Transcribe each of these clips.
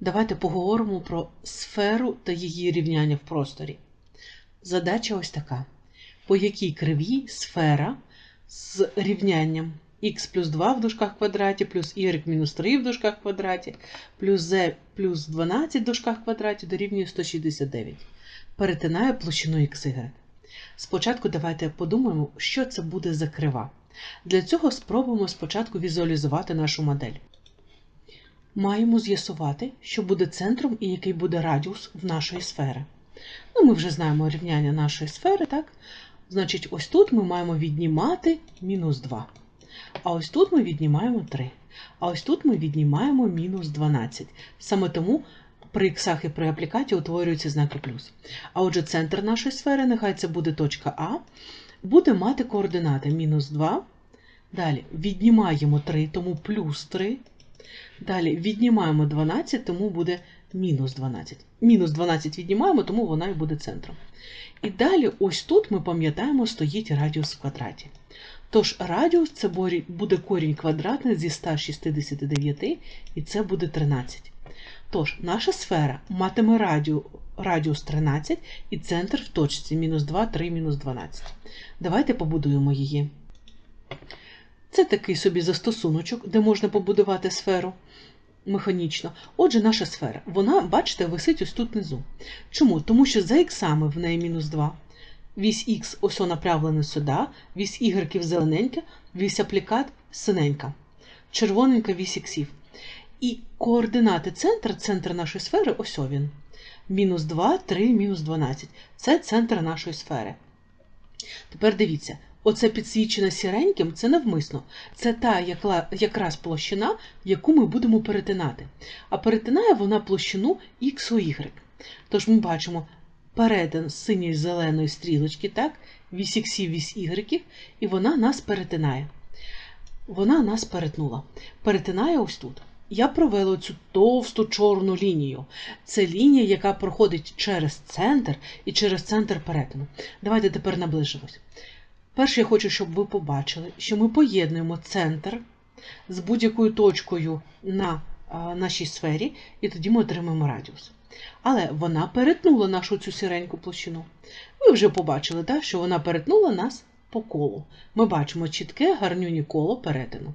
Давайте поговоримо про сферу та її рівняння в просторі. Задача ось така. По якій кривій сфера з рівнянням х плюс 2 в дужках квадраті, плюс y мінус 3 в дужках квадраті, плюс z плюс 12 в дужках квадраті дорівнює 169. Перетинає площину xy. Спочатку давайте подумаємо, що це буде за крива. Для цього спробуємо спочатку візуалізувати нашу модель. Маємо з'ясувати, що буде центром і який буде радіус в нашої сфери. Ну, Ми вже знаємо рівняння нашої сфери, так? Значить, ось тут ми маємо віднімати мінус 2. А ось тут ми віднімаємо 3. А ось тут ми віднімаємо мінус 12. Саме тому при іксах і при аплікаті утворюються знаки плюс. А отже, центр нашої сфери, нехай це буде точка А, буде мати координати мінус 2. Далі віднімаємо 3, тому плюс 3. Далі віднімаємо 12, тому буде мінус 12. Мінус 12 віднімаємо, тому вона і буде центром. І далі, ось тут ми пам'ятаємо, стоїть радіус в квадраті. Тож радіус це буде корінь квадратний зі 169, і це буде 13. Tож, наша сфера матиме радіус, радіус 13 і центр в точці мінус 2, 3, мінус 12. Давайте побудуємо її. Це такий собі застосуночок, де можна побудувати сферу механічно. Отже, наша сфера, вона, бачите, висить ось тут внизу. Чому? Тому що за іксами в неї мінус 2. Вісь Х ось направлена сюди, вісь Y зелененька, вісь аплікат синенька, червоненька вісь іксів. І координати центра, центр нашої сфери, ось він. Мінус 2, 3, мінус 12. Це центр нашої сфери. Тепер дивіться, оце підсвічене сіреньким це навмисно. Це та якраз площина, яку ми будемо перетинати. А перетинає вона площину X у Y. Тож ми бачимо перетин синьої зеленої стрілочки, так, вісь іксів, вісь Y, і вона нас перетинає. Вона нас перетнула. Перетинає ось тут. Я провела цю товсту чорну лінію. Це лінія, яка проходить через центр і через центр перетину. Давайте тепер наближимось. Перше, я хочу, щоб ви побачили, що ми поєднуємо центр з будь-якою точкою на нашій сфері, і тоді ми отримаємо радіус. Але вона перетнула нашу цю сіреньку площину. Ви вже побачили, так, що вона перетнула нас по колу. Ми бачимо чітке гарнюні коло перетину.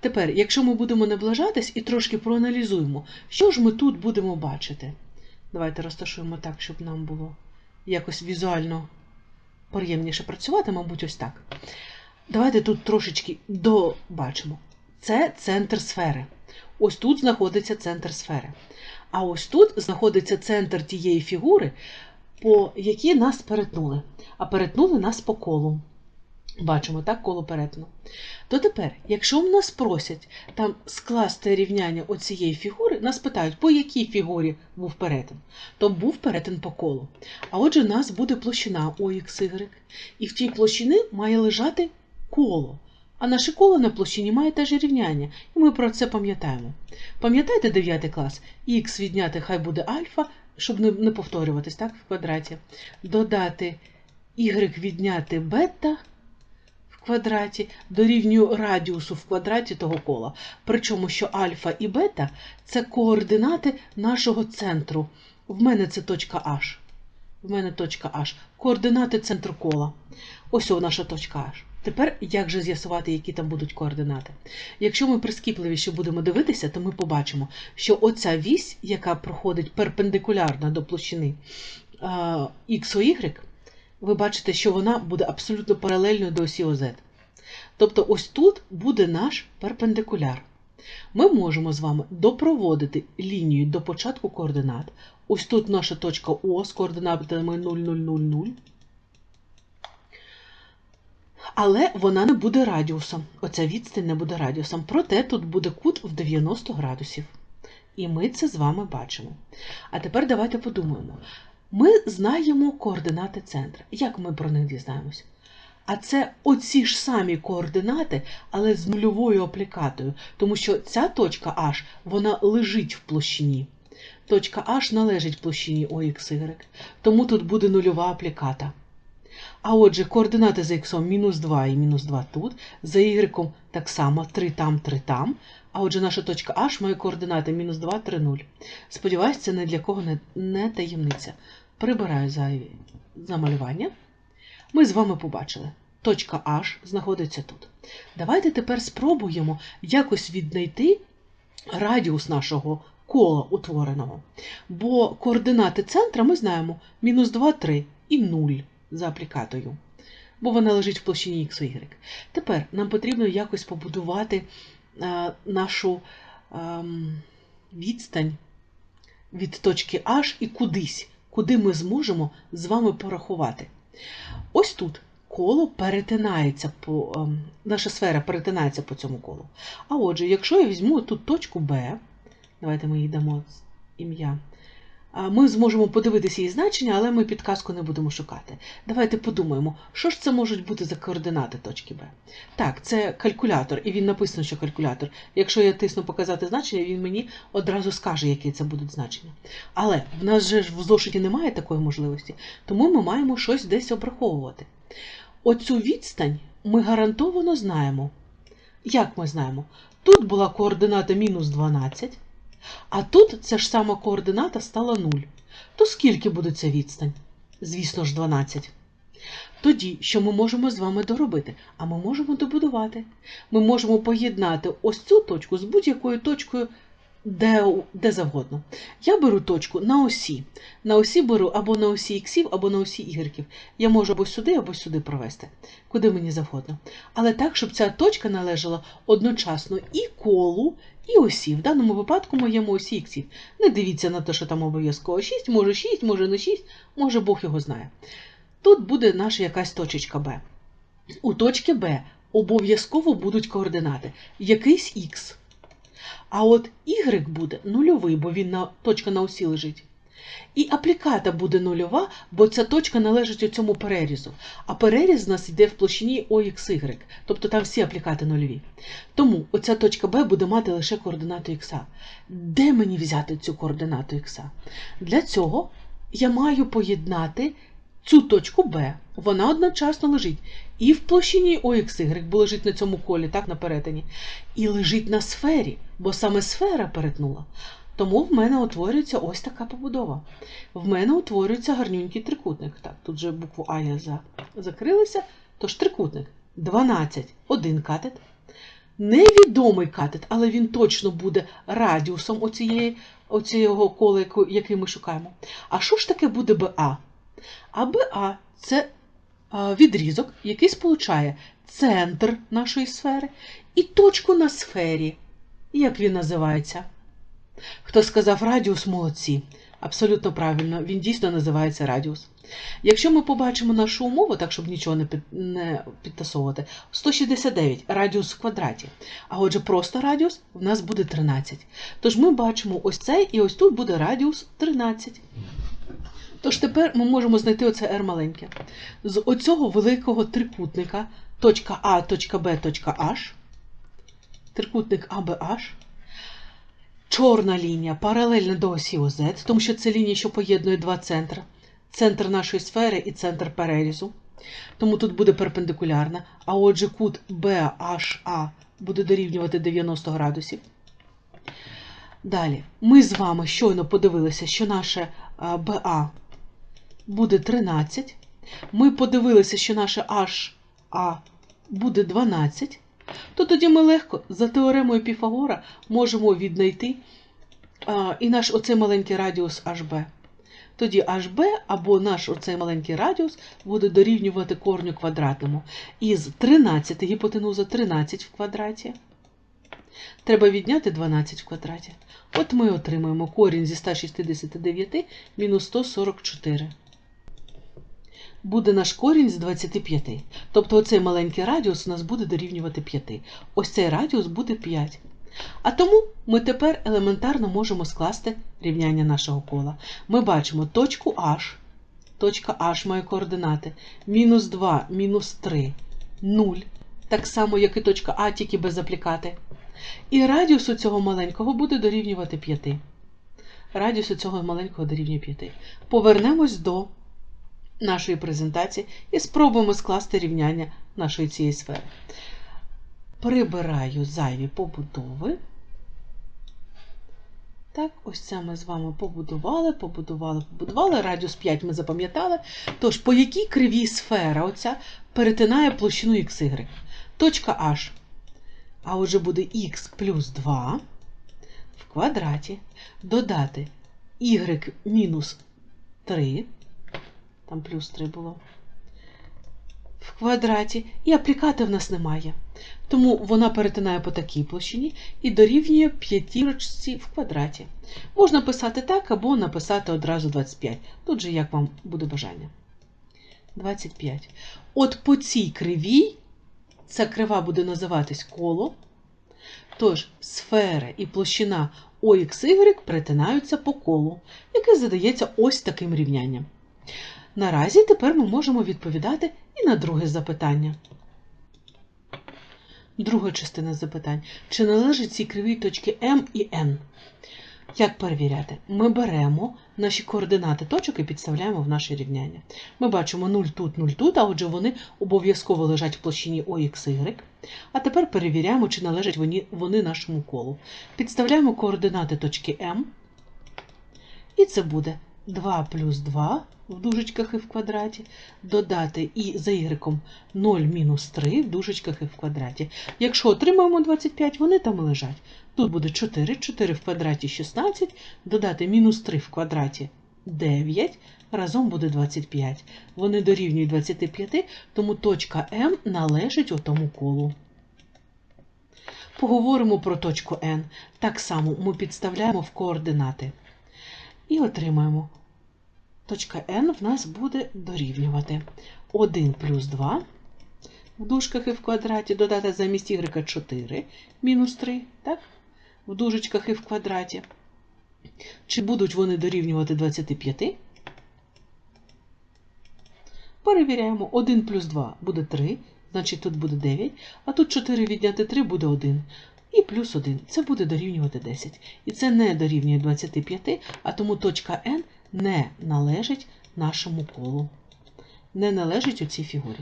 Тепер, якщо ми будемо наближатись і трошки проаналізуємо, що ж ми тут будемо бачити. Давайте розташуємо так, щоб нам було якось візуально приємніше працювати, мабуть, ось так. Давайте тут трошечки добачимо. Це центр сфери. Ось тут знаходиться центр сфери. А ось тут знаходиться центр тієї фігури, по якій нас перетнули. А перетнули нас по колу. Бачимо, так, коло перетину. То тепер, якщо в нас просять там скласти рівняння оцієї фігури, нас питають, по якій фігурі був перетин, то був перетин по колу. А отже, у нас буде площина OXY, і в тій площині має лежати коло. А наше коло на площині має теж рівняння, і ми про це пам'ятаємо. Пам'ятаєте 9 клас? Х відняти хай буде альфа, щоб не повторюватись так, в квадраті. Додати y відняти бета квадраті дорівнює радіусу в квадраті того кола. Причому, що альфа і бета це координати нашого центру. В мене це точка H. В мене точка H. Координати центру кола. Ось о наша точка H. Тепер як же з'ясувати, які там будуть координати? Якщо ми прискіпливіше будемо дивитися, то ми побачимо, що оця вісь, яка проходить перпендикулярно до площини XY, ви бачите, що вона буде абсолютно паралельною до осі ОЗ. Тобто, ось тут буде наш перпендикуляр. Ми можемо з вами допроводити лінію до початку координат. Ось тут наша точка О з координатами 0, 0, 0, 0. Але вона не буде радіусом. Оця відстань не буде радіусом. Проте тут буде кут в 90 градусів. І ми це з вами бачимо. А тепер давайте подумаємо. Ми знаємо координати центра. Як ми про них дізнаємося? А це оці ж самі координати, але з нульовою аплікатою, тому що ця точка H вона лежить в площині. Точка H належить площині OXY, тому тут буде нульова апліката. А отже, координати за х мінус 2 і мінус 2 тут, за y так само 3 там, 3 там, А отже, наша точка H має координати мінус 2, 3, 0. Сподіваюсь, це не для кого не, не таємниця. Прибираю зайві замалювання. Ми з вами побачили. Точка H знаходиться тут. Давайте тепер спробуємо якось віднайти радіус нашого кола утвореного. Бо координати центра ми знаємо мінус 2, 3 і 0 за аплікатою. Бо вона лежить в площині x, y. Тепер нам потрібно якось побудувати нашу відстань від точки H і кудись, куди ми зможемо з вами порахувати. Ось тут коло перетинається по ем, наша сфера перетинається по цьому колу. А отже, якщо я візьму тут точку Б, давайте ми їй дамо ім'я. Ми зможемо подивитися її значення, але ми підказку не будемо шукати. Давайте подумаємо, що ж це можуть бути за координати точки Б. Так, це калькулятор, і він написано, що калькулятор. Якщо я тисну показати значення, він мені одразу скаже, які це будуть значення. Але в нас же в зошиті немає такої можливості, тому ми маємо щось десь обраховувати. Оцю відстань ми гарантовано знаємо. Як ми знаємо? Тут була координата мінус 12, а тут ця ж сама координата стала 0. То скільки буде ця відстань? Звісно ж, 12. Тоді, що ми можемо з вами доробити? А ми можемо добудувати. Ми можемо поєднати ось цю точку з будь-якою точкою де, де завгодно. Я беру точку на осі. На осі беру або на осі іксів, або на осі ігреків. Я можу або сюди, або сюди провести, куди мені завгодно. Але так, щоб ця точка належала одночасно і колу, і осі. В даному випадку моєму осі іксів. Не дивіться на те, що там обов'язково 6, може 6, може не 6, може Бог його знає. Тут буде наша якась точечка Б. У точки Б обов'язково будуть координати. Якийсь х. А от y буде нульовий, бо він на, точка на осі лежить. І апліката буде нульова, бо ця точка належить цьому перерізу. А переріз у нас йде в площині OXY, тобто там всі аплікати нульові. Тому оця точка Б буде мати лише координату х. Де мені взяти цю координату х? Для цього я маю поєднати цю точку Б. Вона одночасно лежить і в площині OXY, бо лежить на цьому колі, так, на перетині, і лежить на сфері, бо саме сфера перетнула. Тому в мене утворюється ось така побудова. В мене утворюється гарнюнький трикутник. Так, тут же букву А я за... закрилася. Тож трикутник 12, один катет. Невідомий катет, але він точно буде радіусом оцієї, оцього кола, який ми шукаємо. А що ж таке буде БА? А БА це відрізок, який сполучає центр нашої сфери і точку на сфері. Як він називається? Хто сказав радіус, молодці. Абсолютно правильно, він дійсно називається радіус. Якщо ми побачимо нашу умову, так щоб нічого не, під, не підтасовувати, 169 радіус в квадраті. А отже, просто радіус в нас буде 13. Тож ми бачимо ось цей, і ось тут буде радіус 13. Тож тепер ми можемо знайти оце R маленьке. З оцього великого трикутника точка А, точка Б, точка H, трикутник ABH, чорна лінія паралельна до осі ОЗ, тому що це лінія, що поєднує два центри. Центр нашої сфери і центр перерізу. Тому тут буде перпендикулярна. А отже, кут BHA буде дорівнювати 90 градусів. Далі, ми з вами щойно подивилися, що наше БА буде 13. Ми подивилися, що наше HA буде 12. То тоді ми легко за теоремою Піфагора можемо віднайти а, і наш оцей маленький радіус HB. Тоді HB або наш оцей маленький радіус буде дорівнювати корню квадратному. Із 13 гіпотенуза 13 в квадраті. Треба відняти 12 в квадраті. От ми отримаємо корінь зі 169 мінус 144. Буде наш корінь з 25. Тобто оцей маленький радіус у нас буде дорівнювати 5. Ось цей радіус буде 5. А тому ми тепер елементарно можемо скласти рівняння нашого кола. Ми бачимо точку H. Точка H має координати мінус 2, мінус 3, 0. Так само, як і точка А, тільки без аплікати. І радіус у цього маленького буде дорівнювати 5. Радіус у цього маленького дорівнює 5. Повернемось до нашої презентації і спробуємо скласти рівняння нашої цієї сфери. Прибираю зайві побудови. Так, ось це ми з вами побудували, побудували, побудували. Радіус 5 ми запам'ятали. Тож, по якій кривій сфера оця перетинає площину XY? Точка H. А отже буде х плюс 2 в квадраті. Додати y мінус 3. Там плюс 3 було. В квадраті. І аплікати в нас немає. Тому вона перетинає по такій площині і дорівнює п'ятірочці в квадраті. Можна писати так, або написати одразу 25. Тут же як вам буде бажання. 25. От по цій кривій ця крива буде називатись коло. Тож сфера і площина OXY перетинаються по колу, яке задається ось таким рівнянням. Наразі тепер ми можемо відповідати і на друге запитання. Друга частина запитань. Чи належать ці криві точки М і N? Як перевіряти? Ми беремо наші координати точок і підставляємо в наше рівняння. Ми бачимо 0 тут, 0 тут, а отже вони обов'язково лежать в площині OXY. А тепер перевіряємо, чи належать вони, вони нашому колу. Підставляємо координати точки М. І це буде 2 плюс 2 в дужечках і в квадраті, додати і за y 0 мінус 3 в дужечках і в квадраті. Якщо отримаємо 25, вони там лежать. Тут буде 4, 4 в квадраті 16, додати мінус 3 в квадраті 9, разом буде 25. Вони дорівнюють 25, тому точка М належить отому колу. Поговоримо про точку N. Так само ми підставляємо в координати. І отримаємо. Точка N в нас буде дорівнювати 1 плюс 2 в дужках і в квадраті, додати замість y 4 мінус 3, так? в дужечках і в квадраті. Чи будуть вони дорівнювати 25? Перевіряємо. 1 плюс 2 буде 3, значить тут буде 9, а тут 4 відняти 3 буде 1. І плюс 1. Це буде дорівнювати 10. І це не дорівнює 25, а тому точка N не належить нашому колу. Не належить у цій фігурі.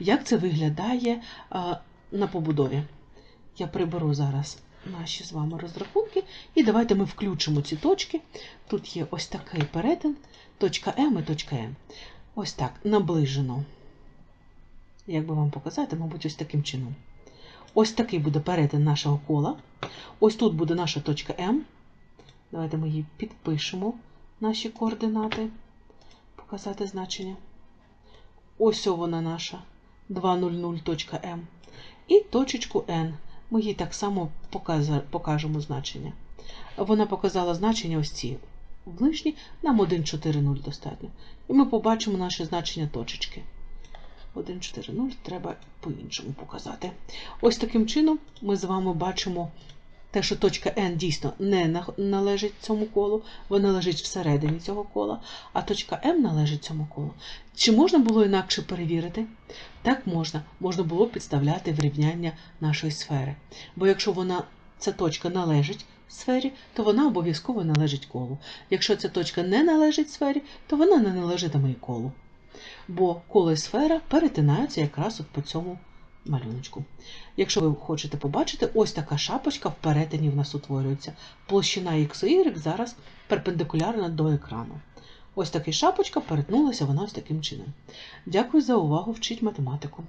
Як це виглядає а, на побудові? Я приберу зараз наші з вами розрахунки, і давайте ми включимо ці точки. Тут є ось такий перетин, точка М і точка М. Ось так, наближено. Як би вам показати, мабуть, ось таким чином. Ось такий буде перетин нашого кола. Ось тут буде наша точка М. Давайте ми її підпишемо, наші координати, показати значення. Ось вона наша 200.m. І точечку N. Ми їй так само покажемо значення. Вона показала значення ось ці ближні, нам 1,4,0 достатньо. І ми побачимо наше значення точечки. 1,4,0 треба по-іншому показати. Ось таким чином ми з вами бачимо те, що точка N дійсно не належить цьому колу, вона лежить всередині цього кола, а точка М належить цьому колу. Чи можна було інакше перевірити? Так можна. Можна було підставляти в нашої сфери. Бо якщо вона, ця точка належить сфері, то вона обов'язково належить колу. Якщо ця точка не належить сфері, то вона не належатиме і колу. Бо коло і сфера перетинаються якраз от по цьому малюночку. Якщо ви хочете побачити, ось така шапочка в перетині в нас утворюється. Площина X і Y зараз перпендикулярна до екрану. Ось така шапочка перетнулася вона ось таким чином. Дякую за увагу! Вчіть математику!